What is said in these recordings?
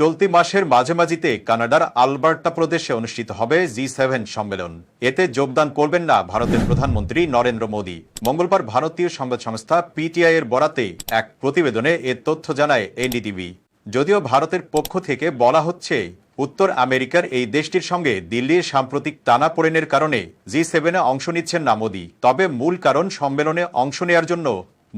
চলতি মাসের মাঝামাঝিতে কানাডার আলবার্টা প্রদেশে অনুষ্ঠিত হবে জি সেভেন সম্মেলন। এতে যোগদান করবেন না ভারতের প্রধানমন্ত্রী নরেন্দ্র মোদী। মঙ্গলবার ভারতীয় সংবাদ সংস্থা পিটিআই এর বরাতে এক প্রতিবেদনে এ তথ্য জানায় এনডিটিভি। যদিও ভারতের পক্ষ থেকে বলা হচ্ছে, উত্তর আমেরিকার এই দেশটির সঙ্গে দিল্লির সাম্প্রতিক টানাপোড়েনের কারণে জি সেভেনে অংশ নিচ্ছেন না মোদী। তবে মূল কারণ সম্মেলনে অংশ নেয়ার জন্য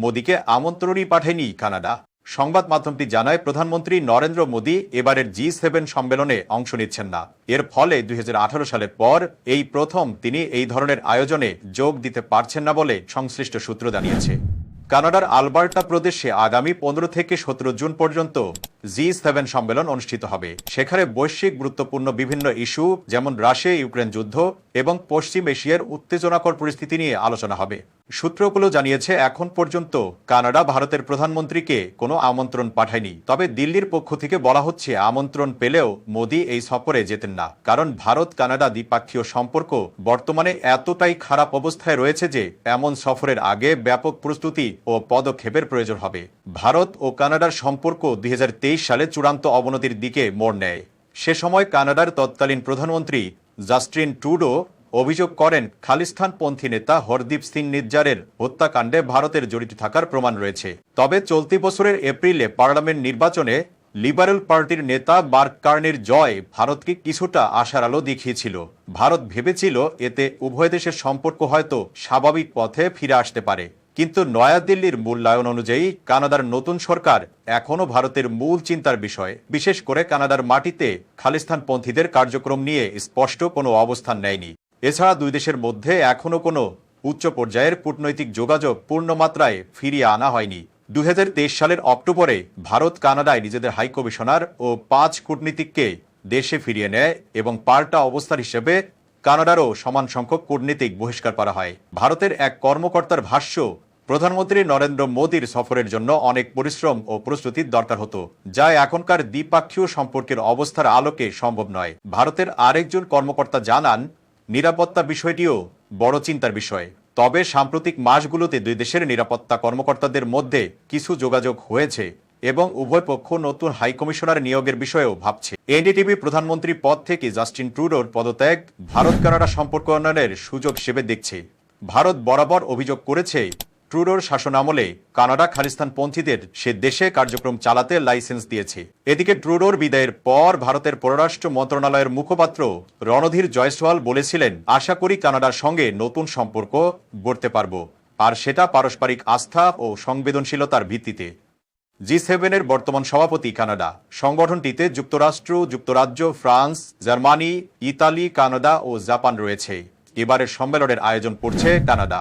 মোদীকে আমন্ত্রণই পাঠায়নি কানাডা। সংবাদ মাধ্যমটি জানায়, প্রধানমন্ত্রী নরেন্দ্র মোদী এবারের জি সেভেন সম্মেলনে অংশ নিচ্ছেন না। এর ফলে দুই হাজার আঠারো সালের পর এই প্রথম তিনি এই ধরনের আয়োজনে যোগ দিতে পারছেন না বলে সংশ্লিষ্ট সূত্র জানিয়েছে। কানাডার আলবার্টা প্রদেশে আগামী পনেরো থেকে সতেরো জুন পর্যন্ত জি সেভেন সম্মেলন অনুষ্ঠিত হবে। সেখানে বৈশ্বিক গুরুত্বপূর্ণ বিভিন্ন ইস্যু যেমন রাশিয়া ইউক্রেন যুদ্ধ এবং পশ্চিম এশিয়ার উত্তেজনাকর পরিস্থিতি নিয়ে আলোচনা হবে। সূত্রগুলো জানিয়েছে, এখন পর্যন্ত কানাডা ভারতের প্রধানমন্ত্রীকে কোনো আমন্ত্রণ পাঠায়নি। তবে দিল্লির পক্ষ থেকে বলা হচ্ছে, আমন্ত্রণ পেলেও মোদী এই সফরে যেতেন না। কারণ ভারত, কানাডা দ্বিপাক্ষীয় সম্পর্ক বর্তমানে এতটাই খারাপ অবস্থায় রয়েছে যে, এমন সফরের আগে ব্যাপক প্রস্তুতি ও পদক্ষেপের প্রয়োজন হবে। ভারত ও কানাডার সম্পর্ক দুই হাজার তেইশ সালে চূড়ান্ত অবনতির দিকে মোড় নেয়। সে সময় কানাডার তৎকালীন প্রধানমন্ত্রী জাস্টিন ট্রুডো অভিযোগ করেন খালিস্তানপন্থী নেতা হরদীপ সিং নির্জারের হত্যাকাণ্ডে ভারতের জড়িত থাকার প্রমাণ রয়েছে। তবে চলতি বছরের এপ্রিলে পার্লামেন্ট নির্বাচনে লিবারেল পার্টির নেতা মার্ক কার্নির জয় ভারতকে কিছুটা আশার আলো দেখিয়েছিল। ভারত ভেবেছিল এতে উভয় দেশের সম্পর্ক হয়তো স্বাভাবিক পথে ফিরে আসতে পারে। কিন্তু নয়াদিল্লির মূল্যায়ন অনুযায়ী কানাডার নতুন সরকার এখনও ভারতের মূল চিন্তার বিষয়। বিশেষ করে কানাডার মাটিতে খালিস্তানপন্থীদের কার্যক্রম নিয়ে স্পষ্ট কোনো অবস্থান নেয়নি। এছাড়া দুই দেশের মধ্যে এখনও কোনো উচ্চ পর্যায়ের কূটনৈতিক যোগাযোগ পূর্ণমাত্রায় ফিরিয়ে আনা হয়নি। দুই হাজার তেইশ সালের অক্টোবরে ভারত কানাডায় নিজেদের হাইকমিশনার ও পাঁচ কূটনীতিককে দেশে ফিরিয়ে নেয় এবং পাল্টা অবস্থার হিসেবে কানাডারও সমান সংখ্যক কূটনীতিক বহিষ্কার করা হয়। ভারতের এক কর্মকর্তার ভাষ্য, প্রধানমন্ত্রী নরেন্দ্র মোদীর সফরের জন্য অনেক পরিশ্রম ও প্রস্তুতির দরকার হতো, যা এখনকার দ্বিপাক্ষীয় সম্পর্কের অবস্থার আলোকে সম্ভব নয়। ভারতের আরেকজন কর্মকর্তা জানান নিরাপত্তা বিষয়টিও বড় চিন্তার বিষয়। তবে সাম্প্রতিক মাসগুলোতে দুই দেশের নিরাপত্তা কর্মকর্তাদের মধ্যে কিছু যোগাযোগ হয়েছে এবং উভয় পক্ষ নতুন হাইকমিশনার নিয়োগের বিষয়েও ভাবছে। এনডিটিভি প্রধানমন্ত্রী পদ থেকে জাস্টিন ট্রুডোর পদত্যাগ ভারত কানাডা সম্পর্ক উন্নয়নের সুযোগ হিসেবে দেখছে। ভারত বরাবর অভিযোগ করেছে ট্রুডোর শাসনামলে কানাডা খালিস্তানপন্থীদের সে দেশে কার্যক্রম চালাতে লাইসেন্স দিয়েছে। এদিকে ট্রুডোর বিদায়ের পর ভারতের পররাষ্ট্র মন্ত্রণালয়ের মুখপাত্র রণধীর জয়সওয়াল বলেছিলেন, আশা করি কানাডার সঙ্গে নতুন সম্পর্ক গড়তে পারব। আর সেটা পারস্পরিক আস্থা ও সংবেদনশীলতার ভিত্তিতে। জি সেভেনের বর্তমান সভাপতি কানাডা। সংগঠনটিতে যুক্তরাষ্ট্র, যুক্তরাজ্য, ফ্রান্স, জার্মানি, ইতালি, কানাডা ও জাপান রয়েছে। এবারের সম্মেলনের আয়োজন করছে কানাডা।